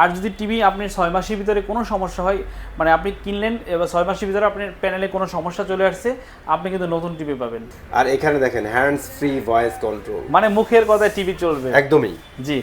আর যদি টিভি আপনি ছয় মাসের ভিতরে কোনো সমস্যা হয় মানে আপনি কিনলেন এবার ছয় মাসের ভিতরে আপনার প্যানেলে কোনো সমস্যা চলে আসছে আপনি কিন্তু নতুন টিভি পাবেন। আর এখানে দেখেন হ্যান্ডস ফ্রি ভয়েস কন্ট্রোল মানে মুখের কথায় টিভি চলবে। একদমই। জি।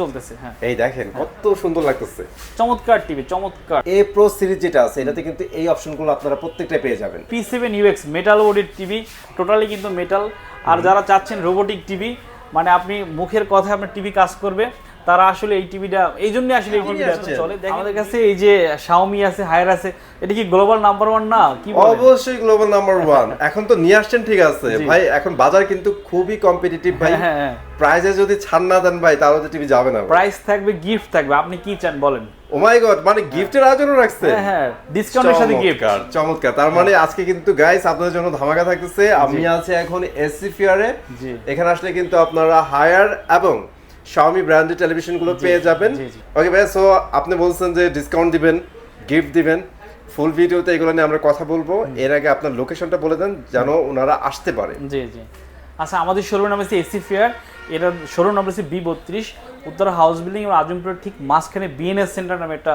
চলতেছে হ্যাঁ। এই দেখেন কত সুন্দর লাগতেছে। চমৎকার টিভি চমৎকার। এ প্রো সিরিজ যেটা আছে এটাতে কিন্তু এই অপশনগুলো আপনারা প্রত্যেকটা পেয়ে যাবেন। পি সেভেন ইউএক্স মেটাল বডির টিভি টোটালি কিন্তু মেটাল আর যারা চাচ্ছেন রোবোটিক টিভি মানে আপনি মুখের কথায় আপনার টিভি কাজ করবে তারা আসলে এই টিভিটা এই জন্য আসলে এই টিভিটা চলে। দেখেন, আমাদের কাছে এই যে শাওমি আছে হায়ার আছে এটা কি গ্লোবাল নাম্বার ওয়ান না? কি অবশ্যই গ্লোবাল নাম্বার ওয়ান এখন তো নিয়ে আসছেন ঠিক আছে। ভাই এখন বাজার কিন্তু খুবই কম্পিটিটিভ ভাই। হ্যাঁ, হ্যাঁ, হ্যাঁ। প্রাইজে যদি ছাড় না দেন ভাই তাহলে তো টিভি যাবে না প্রাইস থাকবে গিফট থাকবে। আপনি কি চান বলেন? ও মাই গড মানে গিফটের আয়োজনও রাখছে। হ্যাঁ হ্যাঁ ডিসকাউন্টের সাথে গিফট চমৎকার, চমৎকার। তার মানে আজকে কিন্তু গাইস আপনাদের জন্য ধামাকা থাকতেছে। আমি আছি এখন এসসি ফিয়ারে। এখানে আসলে কিন্তু আপনারা হায়ার এবং Xiaomi ব্র্যান্ডের টেলিভিশনগুলো পেয়ে যাবেন। ওকে ভাই সো আপনি বলছেন যে ডিসকাউন্ট দিবেন গিফট দিবেন ফুল ভিডিওতে এগুলো নিয়ে আমরা কথা বলব। এর আগে আপনার লোকেশনটা বলে দেন যেন ওনারা আসতে পারে। জি জি। আচ্ছা আমাদের শোরুম নাম হচ্ছে এসি ফেয়ার এটার শোরুম নাম হচ্ছে বি বত্রিশ। উত্তরা হাউস বিল্ডিং এবং আজমপুরের ঠিক মাঝখানে বিএনএস সেন্টার নামে একটা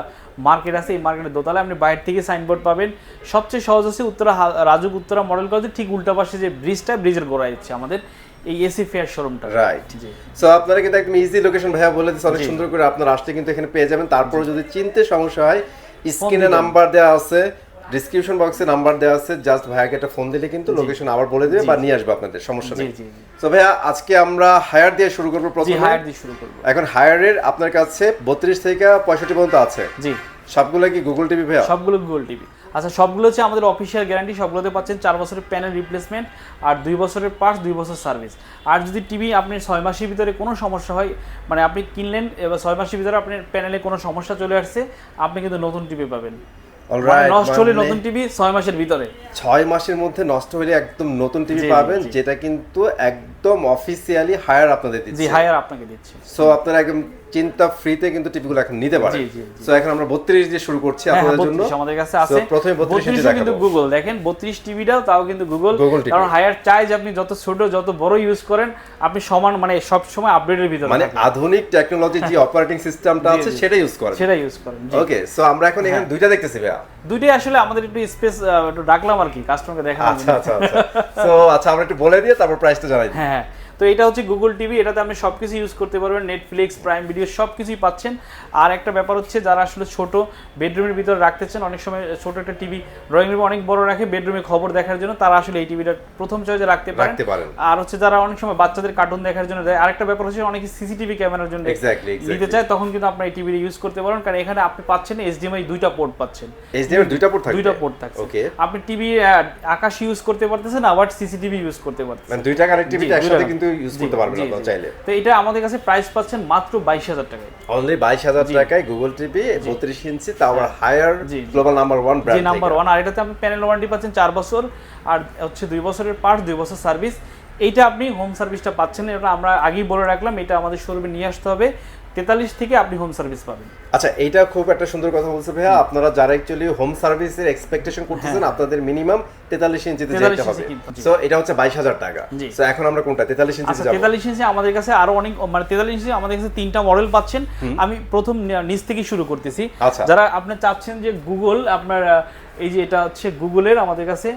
মার্কেট আছে। এই মার্কেটের দোতলায় আপনি বাইরে থেকে সাইনবোর্ড পাবেন। সবচেয়ে সহজ আছে উত্তরা রাজুক উত্তরা মডেল কলেজের ঠিক উল্টা পাশে যে ব্রিজটা ব্রিজের গোড়ায় হচ্ছে আমাদের। এই এসি ফেয়ার শোরুমটা। রাইট সো আপনারা কিন্তু একদম ইজি লোকেশন ভাইয়া বলে দিচ্ছে অনেক সুন্দর করে আপনারা আসলে কিন্তু এখানে পেয়ে যাবেন। তারপরে যদি চিনতে সমস্যা হয় স্ক্রিনে নাম্বার দেওয়া আছে ডিসক্রিপশন বক্সে নাম্বার দেওয়া আছে জাস্ট ভাইয়াকে একটা ফোন দিলে কিন্তু লোকেশন আবার বলে দেবে বা নিয়ে আসবে আপনাদের সমস্যা নেই। তো ভাইয়া আজকে আমরা হায়ার দিয়ে শুরু করব প্রথমে। হায়ার দিয়ে শুরু করব। এখন হায়ারের আপনার কাছে বত্রিশ থেকে পঁয়ষট্টি পর্যন্ত আছে। জি। সবগুলো কি গুগল টিভি ভাইয়া? সবগুলো গুগল টিভি আচ্ছা সবগুলো হচ্ছে আমাদের অফিসিয়াল গ্যারান্টি সবগুলোতে পাচ্ছেন চার বছরের প্যানেল রিপ্লেসমেন্ট আর দুই বছরের পার্টস দুই বছর সার্ভিস আর যদি টিভি আপনি ছয় মাসের ভিতরে কোনো সমস্যা হয় মানে আপনি কিনলেন এবার ছয় মাসের ভিতরে আপনার প্যানেলে কোনো সমস্যা চলে আসছে আপনি কিন্তু নতুন টিভি পাবেন। মানে নষ্ট হলে নতুন টিভি ছয় মাসের ভিতরে। ছয় মাসের মধ্যে নষ্ট হলে একদম নতুন টিভি পাবেন যেটা কিন্তু একদম অফিসিয়ালি হায়ার আপনাদের জি দিচ্ছে। হায়ার আপনাকে দিচ্ছে। সো আপনারা একদম চিন্তা ফ্রিতে কিন্তু টিভিগুলো এখন নিতে জি। সো এখন আমরা 32 দিয়ে শুরু করছি হ্যাঁ, হ্যাঁ, আপনাদের জন্য আমাদের কাছে আছে। প্রথমে 32 টি 32 কিন্তু গুগল দেখেন বত্রিশ টিভিটাও তাও কিন্তু গুগল কারণ হায়ার যে আপনি যত ছোট যত বড় ইউজ করেন আপনি সমান মানে সব সময় আপডেটের ভিতরে মানে আধুনিক টেকনোলজি যে অপারেটিং সিস্টেমটা জি, আছে। সেটা ইউজ করেন। সেটা ইউজ করেন। ওকে সো আমরা এখন এখানে দুইটা দেখতেছি ভাইয়া। দুইটাই আসলে আমাদের একটু স্পেস একটু ডাকলাম আর কি কাস্টমারকে দেখানোর আচ্ছা। আচ্ছা আচ্ছা। সো আচ্ছা আমরা একটু বলে দিয়ে তারপর প্রাইসটা জানাই দিই। হ্যাঁ হ্যাঁ। তো এটা হচ্ছে গুগল টিভি এটাতে আপনি সব কিছু ইউজ করতে পারবেন নেটফ্লিক্স প্রাইম ভিডিও সব কিছুই পাচ্ছেন আর একটা ব্যাপার হচ্ছে যারা আসলে ছোট বেডরুমের ভিতরে রাখতে চান অনেক সময় ছোট একটা টিভি ড্রয়িং রুমে অনেক বড় রাখে বেডরুমে খবর দেখার জন্য তারা আসলে এই টিভিটা প্রথম চয়েসে রাখতে পারেন। আর হচ্ছে যারা অনেক সময় বাচ্চাদের কার্টুন দেখার জন্য দেয় আরেকটা ব্যাপার হচ্ছে অনেকে সিসিটিভি ক্যামেরার জন্য. নিতে চায় তখন কিন্তু আপনার এই টিভিটা ইউজ করতে পারেন কারণ এখানে আপনি পাচ্ছেন এইচডিএমআই দুইটা পোর্ট পাচ্ছেন এইচডিএমআই দুইটা পোর্ট থাকবে দুইটা পোর্ট থাকছে ওকে আপনি টিভি আকাশ ইউজ করতে পারতেছেন আবার সিসিটিভি ইউজ করতে পারতেছেন মানে দুইটা কানেক্টিভিটি একসাথে দুইটা। ইউজ করতে পারবেন আপনারা চাইলে। তো এটা আমাদের কাছে প্রাইস পাচ্ছেন মাত্র বাইশ হাজার টাকায়। অনলি বাইশ হাজার টাকায় গুগল টিভি বত্রিশ ইঞ্চি তাও হায়ার। গ্লোবাল নাম্বার 1 ব্র্যান্ড জি নাম্বার 1 আর এটাতে আপনি প্যানেল ওয়ারেন্টি পাচ্ছেন চার বছর আর হচ্ছে দুই বছরের পার্ট দুই বছর সার্ভিস এইটা আপনি হোম সার্ভিসটা পাচ্ছেন এটা আমরা আগেই বলে রাখলাম এটা আমাদের শোরুমে নিয়ে আসতে হবে। তেতাল্লিশ থেকে আপনি হোম সার্ভিস পাবেন। আচ্ছা এইটা খুব একটা সুন্দর কথা বলছে ভাইয়া। আপনারা যারা অ্যাকচুয়ালি হোম সার্ভিসের এক্সপেকটেশন করতেছেন আপনাদের মিনিমাম তেতাল্লিশ ইঞ্চিতে যেতে হবে। ইঞ্চি। সো এটা হচ্ছে বাইশ হাজার টাকা। সো এখন আমরা কোনটা? তেতাল্লিশ ইঞ্চিতে আচ্ছা যাব। তেতাল্লিশ ইঞ্চি আমাদের কাছে আরও অনেক মানে তেতাল্লিশ ইঞ্চি আমাদের কাছে তিনটা মডেল পাচ্ছেন। আমি প্রথম নিচ থেকে শুরু করতেছি। আচ্ছা। যারা আপনি চাচ্ছেন যে গুগল আপনার এই যে এটা হচ্ছে গুগলের আমাদের কাছে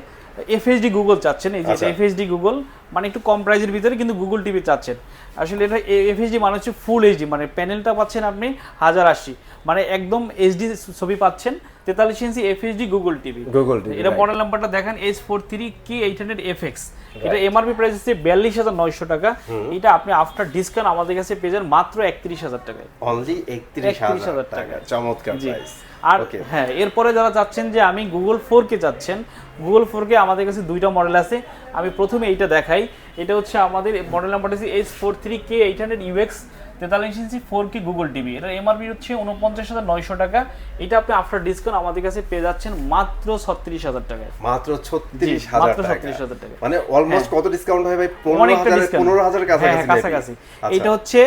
এফএসডি গুগল চাচ্ছেন এই যে আচ্ছা। এফএসডি গুগল মানে একটু কম প্রাইজের ভিতরে কিন্তু গুগল টিভি চাচ্ছেন। আসলে এটা এফএসডি মানে হচ্ছে ফুল এইচডি মানে প্যানেলটা পাচ্ছেন আপনি হাজার আশি। মানে একদম এইচডি ছবি পাচ্ছেন তেতাল্লিশ inch FSD Google TV Google TV এটা মডেল নাম্বারটা দেখেন H four three K eight hundred F X এটা এমআরপি প্রাইস হচ্ছে বিয়াল্লিশ হাজার নয়শো টাকা। এটা আপনি আফটার ডিসকাউন্ট আমাদের কাছে পেয়ে যান মাত্র একত্রিশ হাজার টাকায়। অনলি একত্রিশ 31,000 হাজার টাকা। টাকা। চমৎকার প্রাইস আর হ্যাঁ এরপরে যারা চাচ্ছেন যে আমি গুগল ফোর কে চাচ্ছেন গুগল ফোর কে আমাদের কাছে দুইটা মডেল আছে। আমি প্রথমে এইটা দেখাই। এটা হচ্ছে আমাদের মডেল নাম্বারটা হচ্ছে H four three K eight hundred UX তেতাল্লিশ inch four K Google TV এটার এমআরপি হচ্ছে উনপঞ্চাশ হাজার নয়শো টাকা। এটা আপনি আফটার ডিসকাউন্ট আমাদের কাছে পেয়ে যাচ্ছেন মাত্র ছত্রিশ হাজার টাকায়। মাত্র ছত্রিশ হাজার ছত্রিশ হাজার টাকা। মানে অলমোস্ট কত ডিসকাউন্ট হয় ভাই? পনেরো হাজার পনেরো হাজার হ্যাঁ কাছাকাছি। হ্যাঁ, আচ্ছা। এটা হচ্ছে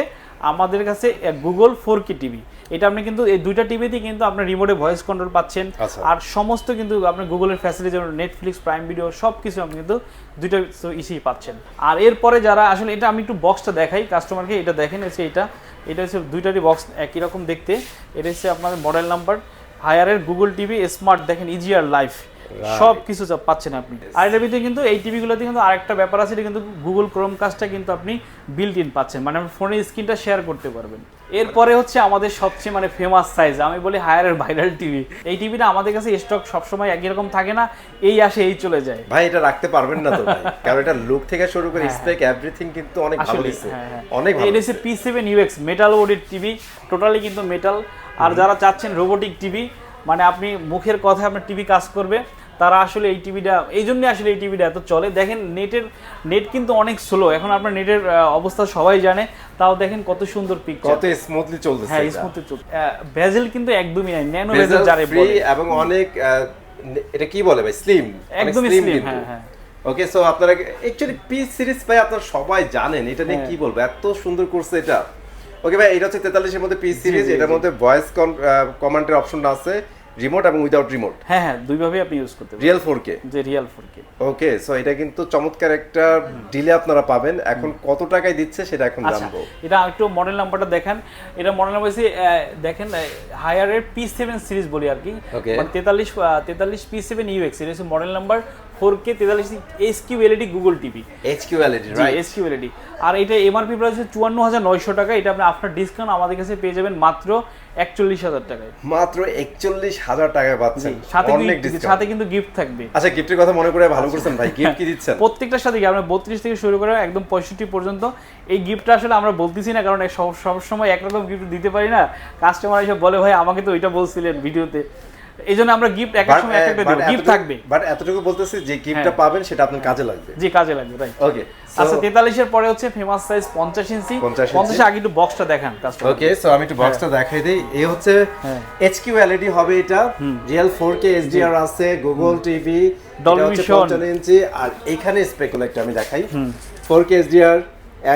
আমাদের কাছে গুগল ফোর কে টিভি এটা আপনি কিন্তু এই দুইটা টিভিতেই কিন্তু আপনার রিমোটে ভয়েস কন্ট্রোল পাচ্ছেন। আচ্ছা। আর সমস্ত কিন্তু আপনার গুগলের ফ্যাসিলিটি যেমন নেটফ্লিক্স প্রাইম ভিডিও সব কিছু আপনি কিন্তু দুইটা ইসেই পাচ্ছেন। আর এরপরে যারা আসলে এটা আমি একটু বক্সটা দেখাই কাস্টমারকে এটা দেখেন হচ্ছে এটা এটা হচ্ছে দুইটারই বক্স একই রকম দেখতে। এটা হচ্ছে আপনার মডেল নাম্বার হায়ারের গুগল টিভি স্মার্ট দেখেন ইজিয়ার লাইফ সব কিছু পাচ্ছেন আপনি। আর এটার ভিতরে কিন্তু এই টিভিগুলোতে কিন্তু আরেকটা ব্যাপার আছে এটা কিন্তু গুগল ক্রোম কাজটা কিন্তু আপনি বিল্ট ইন পাচ্ছেন। মানে ফোনের স্ক্রিনটা শেয়ার করতে পারবেন। এরপরে হচ্ছে আমাদের সবচেয়ে মানে ফেমাস সাইজ আমি বলি হায়ারের ভাইরাল টিভি এই টিভিটা আমাদের কাছে স্টক সবসময় একই রকম থাকে না এই আসে এই চলে যায়। ভাই এটা রাখতে পারবেন না তো ভাই? কারণ এটা লুক থেকে শুরু করে স্পেক এভরিথিং কিন্তু অনেক ভালো দিচ্ছে হ্যাঁ, হ্যাঁ। অনেক ভালো এটা হচ্ছে পি সেভেন ইউএক্স মেটাল ওডের টিভি টোটালি কিন্তু মেটাল আর যারা চাচ্ছেন রোবোটিক টিভি মানে আপনি মুখের কথায় আপনার টিভি কাজ করবে। তারা আসলে এই টিভিটা এই জন্যই আসলে এই টিভিটা এত চলে। দেখেন নেটের নেট কিন্তু অনেক স্লো এখন আপনার নেটের অবস্থা সবাই জানে। তাও দেখেন কত সুন্দর পিকচার কত স্মুথলি চলতেছে হ্যাঁ এটা। স্মুথ চলছে ভেজেল কিন্তু একদমই নাই। ন্যানো ভেজেল বেজেল যারে বলে। এবং অনেক এটা কি বলে ভাই? স্লিম একদমই slim, হ্যাঁ, হ্যাঁ। ওকে সো আপনারা অ্যাকচুয়ালি পি সিরিজ ভাই আপনারা সবাই জানেন। এটা নিয়ে হ্যাঁ। কি বলব? এত সুন্দর করছে এটা। ওকে ভাই এটা হচ্ছে তেতাল্লিশের মধ্যে পি সিরিজ এটার। মধ্যে ভয়েস কমান্ডের অপশনটা আছে। রিমোট এবং উইদাউট রিমোট হ্যাঁ হ্যাঁ দুইভাবেই আপনি ইউজ করতে পারেন। রিয়েল ফোর কে যে real four K okay so এটা কিন্তু চমৎকার একটা ডিলে আপনারা পাবেন। এখন কত টাকায় দিচ্ছে সেটা এখন আচ্ছা জানব। এটা একটু মডেল নাম্বারটা দেখেন। এটা মডেল নাম্বার হচ্ছে দেখেন হায়ারের পি সেভেন সিরিজ বলি আর কি। মানে তেতাল্লিশ তেতাল্লিশ পি সেভেন ইউএক্স এটা হচ্ছে মডেল নাম্বার ফোর কে তেতাল্লিশ S Q LED Google TV HQLED right S Q LED আর এটা এমআরপি প্রাইস হচ্ছে চুয়ান্ন হাজার নয়শো টাকা এটা আপনি আফটার ডিসকাউন্ট আমাদের কাছে পেয়ে যাবেন মাত্র একচল্লিশ হাজার টাকায়। মাত্র একচল্লিশ হাজার টাকায় পাচ্ছেন। সাথে সাথে কিন্তু গিফট থাকবে। আচ্ছা গিফটের কথা মনে করে ভালো করছেন ভাই। গিফট কি দিচ্ছেন? প্রত্যেকটার সাথে কি আমরা বত্রিশ থেকে শুরু করে একদম পঁয়ষট্টি পর্যন্ত। এই গিফটটা আসলে আমরা বলতেছি না কারণ সব সব সময় একরকম গিফট দিতে পারি না। কাস্টমার এসে বলে ভাই আমাকে তো ওইটা বলছিলেন ভিডিওতে এই জন্য আমরা গিফট এক সময় এক একটা দেবো। গিফট থাকবে। বাট এতটুকু বলতেছি যে গিফটটা হ্যাঁ। পাবেন সেটা আপনার কাজে লাগবে। যে কাজে লাগবে রাইট ওকে আচ্ছা তেতাল্লিশের পরে হচ্ছে ফেমাস সাইজ পঞ্চাশ ইঞ্চি 50 আগে একটু বক্সটা দেখান কাস্টমার ওকে সো আমি একটু বক্সটা দেখাই দিই। এই হচ্ছে হ্যাঁ। এইচকিউ এলইডি হবে এটা। রিয়েল 4K HDR আছে গুগল টিভি Vision। ইঞ্চি আর এখানে স্পেকুলার একটা আমি দেখাই। 4K HDR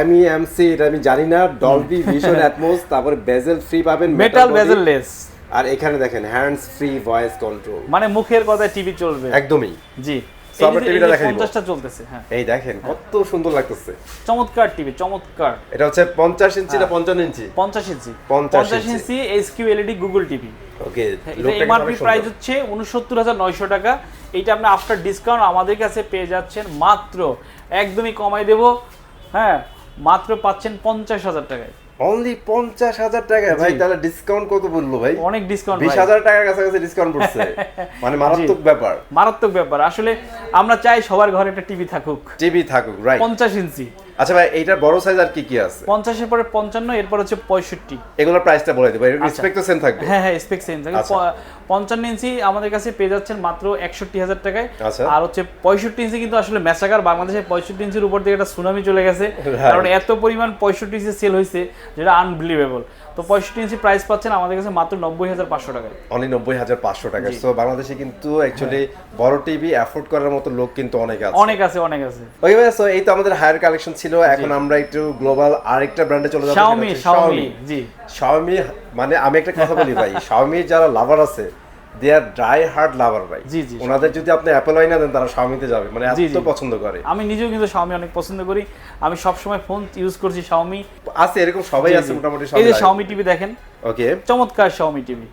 MEMC এটা আমি জানি না। ডলবি ভিশন অ্যাটমোস তারপরে বেজেল ফ্রি পাবেন মেটাল বেজেল লেস আর এখানে দেখেন হ্যান্ডস ফ্রি ভয়েস কন্ট্রোল মানে মুখের কথায় টিভি চলবে। একদমই। জি। চলতেছে হ্যাঁ। এই দেখেন কত সুন্দর লাগতেছে। চমৎকার টিভি চমৎকার। এটা হচ্ছে ইঞ্চি হ্যাঁ। না পঞ্চান্ন ইঞ্চি? পঞ্চাশ ইঞ্চি। 50 ইঞ্চি। ইঞ্চি LED Google TV okay MRP price হচ্ছে উনসত্তর হাজার নয়শো টাকা। আপনি আফটার ডিসকাউন্ট আমাদের কাছে পেয়ে যাচ্ছেন মাত্র একদমই কমাই দেব হ্যাঁ মাত্র পাচ্ছেন পঞ্চাশ হাজার টাকায়। অনলি পঞ্চাশ হাজার টাকা ভাই। তাহলে ডিসকাউন্ট কত বলল ভাই? অনেক ডিসকাউন্ট বিশ হাজার টাকার কাছাকাছি ডিসকাউন্ট পড়ছে। মানে মারাত্মক ব্যাপার। মারাত্মক ব্যাপার। আসলে আমরা চাই সবার ঘরে একটা টিভি থাকুক। টিভি থাকুক রাইট পঞ্চাশ ইঞ্চি। আচ্ছা ভাই এইটার বড় সাইজ আর কি কি আছে? পঞ্চাশের পরে পঞ্চান্ন এরপর হচ্ছে পঁয়ষট্টি। এগুলোর প্রাইসটা বলে দেবো। এর রিসপেক্ট তো সেম থাকবে। হ্যাঁ হ্যাঁ স্পেক সেম থাকে আচ্ছা। প- পঞ্চান্ন ইঞ্চি আমাদের কাছে পেয়ে যাচ্ছেন মাত্র একষট্টি হাজার টাকায়। আচ্ছা। আর হচ্ছে পঁয়ষট্টি ইঞ্চি কিন্তু আসলে মেসাকার বাংলাদেশে পঁয়ষট্টি ইঞ্চির উপর থেকে একটা সুনামি চলে গেছে। কারণ এত পরিমাণ পঁয়ষট্টি ইঞ্চি সেল হয়েছে যেটা আনবিলিভেবল তো পঁয়ষট্টি ইঞ্চি প্রাইস পাচ্ছেন আমাদের কাছে মাত্র নব্বই হাজার পাঁচশো টাকায়। অনলি নব্বই হাজার পাঁচশো টাকা। তো বাংলাদেশে কিন্তু অ্যাকচুয়ালি বড় টিভি অ্যাফোর্ড করার মতো লোক কিন্তু অনেক আছে। অনেক আছে অনেক আছে। ওকে ভাই সো এই তো আমাদের হায়ার কালেকশন ছিল। এখন আমরা একটু গ্লোবাল আরেকটা ব্র্যান্ডে চলে যাব শাওমি শাওমি জি। শাওমি মানে আমি একটা কথা বলি ভাই শাওমির যারা লাভার আছে they are die hard lover ভাই। জি, জি। ওনাদের যদি আপনি অ্যাপেল আই না দেন তারা শাওমিতে যাবে। মানে এত পছন্দ করে। আমি নিজেও কিন্তু শাওমি অনেক পছন্দ করি। আমি সবসময় ফোন ইউজ করছি শাওমি আছে এরকম সবাই আছে মোটামুটি এই যে শাওমি টিভি দেখেন। ওকে। চমৎকার শাওমি টিভি।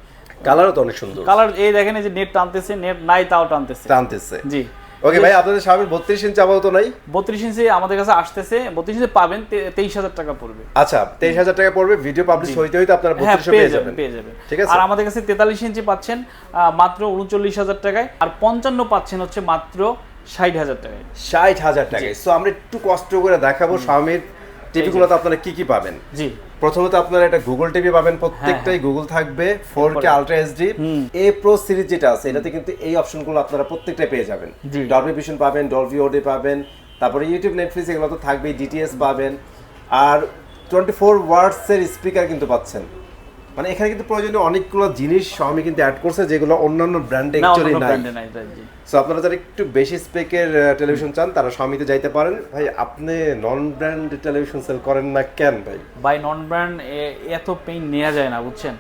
কালারও তো অনেক সুন্দর। কালার এই দেখেন এই যে নেট টানতেছে নেট নাই তাও টানতেছে। টানতেছে। জি। ওকে ভাই আপনাদের শাওমির বত্রিশ ইঞ্চি আপাতত নাই? বত্রিশ ইঞ্চি আমাদের কাছে আসতেছে বত্রিশ ইঞ্চি পাবেন তেইশ হাজার টাকা পড়বে। আচ্ছা তেইশ হাজার টাকা পড়বে ভিডিও পাবলিশ হইতে হইতে আপনারা হ্যাঁ বত্রিশে পেয়ে যাবেন পেয়ে যাবেন। ঠিক আছে? আর আমাদের কাছে তেতাল্লিশ ইঞ্চি পাচ্ছেন মাত্র উনচল্লিশ হাজার টাকায় আর পঞ্চান্ন পাচ্ছেন হচ্ছে মাত্র ষাট হাজার টাকায়। ষাট হাজার টাকায়। সো আমরা একটু কষ্ট করে দেখাবো শাওমির টিভিগুলোতে আপনারা কি কি পাবেন? জি। প্রথমত আপনারা এটা গুগল টিভি পাবেন প্রত্যেকটাই গুগল থাকবে four K ultra HD A pro series যেটা আছে এটাতে কিন্তু এই অপশনগুলো আপনারা প্রত্যেকটাই পেয়ে যাবেন। ডলবি ভিশন পাবেন ডলবি ওডি পাবেন তারপরে ইউটিউব নেটফ্লিক্স এগুলো তো থাকবেই ডিটিএস পাবেন আর টোয়েন্টি ফোর ওয়ার্ডসের স্পিকার কিন্তু পাচ্ছেন। মানে এখানে কিন্তু প্রয়োজনীয় অনেকগুলো জিনিস Xiaomi কিন্তু অ্যাড করছে যেগুলো অন্যান্য ব্র্যান্ডে অ্যাকচুয়ালি নাই। সো আপনারা যারা একটু বেশি স্পেকের টেলিভিশন চান তারা Xiaomi-তে যাইতে পারেন। ভাই আপনি নন ব্র্যান্ড টেলিভিশন সেল করেন না কেন ভাই? বাই নন ব্র্যান্ড এত পেইন নেওয়া যায় না বুঝছেন?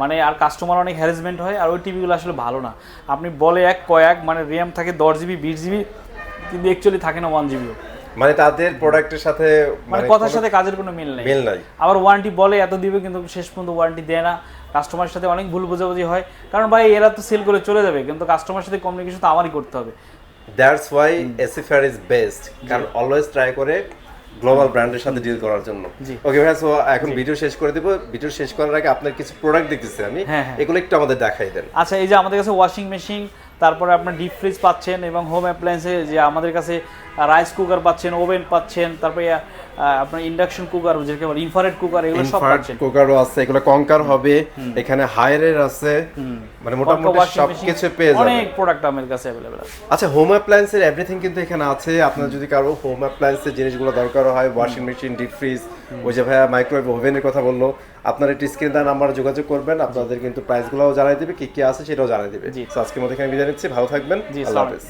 মানে আর কাস্টমার অনেক হ্যারাসমেন্ট হয় আর ওই টিভিগুলো আসলে ভালো না। আপনি বলে এক কয়েক মানে র্যাম থাকে দশ জিবি বিশ জিবি কিন্তু অ্যাকচুয়ালি থাকে না ওয়ান জিবিও মানে তাদের প্রোডাক্টের সাথে মানে কথার সাথে কাজের কোনো মিল নেই। মিল নাই। আবার ওয়ারেন্টি বলে এত দিবে কিন্তু শেষ পর্যন্ত ওয়ারেন্টি দেয় না। কাস্টমারের সাথে অনেক ভুল বোঝাবুঝি হয়। কারণ ভাই এরা তো সেল করে চলে যাবে কিন্তু কাস্টমারের সাথে কমিউনিকেশন তো আমারই করতে হবে। দ্যাটস ওয়াই ইজ বেস্ট কারণ অলওয়েজ ট্রাই করে গ্লোবাল ব্র্যান্ডের সাথে ডিল করার জন্য। ওকে ভাই সো এখন ভিডিও শেষ করে দেব। ভিডিও শেষ করার আগে আপনার কিছু প্রোডাক্ট দেখতেছি আমি। হ্যাঁ, হ্যাঁ। এগুলো একটু আমাদের দেখাই দেন। আচ্ছা এই যে আমাদের কাছে ওয়াশিং মেশিন তারপরে আপনার ডিপ ফ্রিজ পাচ্ছেন এবং হোম অ্যাপ্লায়েন্সে যে আমাদের কাছে রাইস কুকার পাচ্ছেন ওভেন পাচ্ছেন তারপরে আপনার ইন্ডাকশন কুকার যেটাকে বলে ইনফারেট কুকার এগুলো সব পাচ্ছেন। কুকারও আছে এগুলো কঙ্কার হবে। এখানে হায়ারের আছে। মানে মোটামুটি machine, সবকিছু পেয়ে যাবেন। অনেক প্রোডাক্ট আমার কাছে অ্যাভেলেবল আছে। আচ্ছা হোম অ্যাপ্লায়েন্সের এভরিথিং কিন্তু এখানে আছে। আপনার যদি কারও হোম অ্যাপ্লায়েন্সের জিনিসগুলো দরকার হয় ওয়াশিং মেশিন ডিপ ফ্রিজ ওই যে ভাইয়া মাইক্রোওয়েভ ওভেনের কথা বলল। আপনার একটি স্ক্রিন দেওয়া আমরা যোগাযোগ করবেন। আপনাদের কিন্তু প্রাইসগুলোও জানাই দেবে কি কি আছে সেটাও জানাই দেবে। আজকের মধ্যে এখানে বিদায় নিচ্ছি। ভালো থাকবেন। আল্লাহ হাফেজ।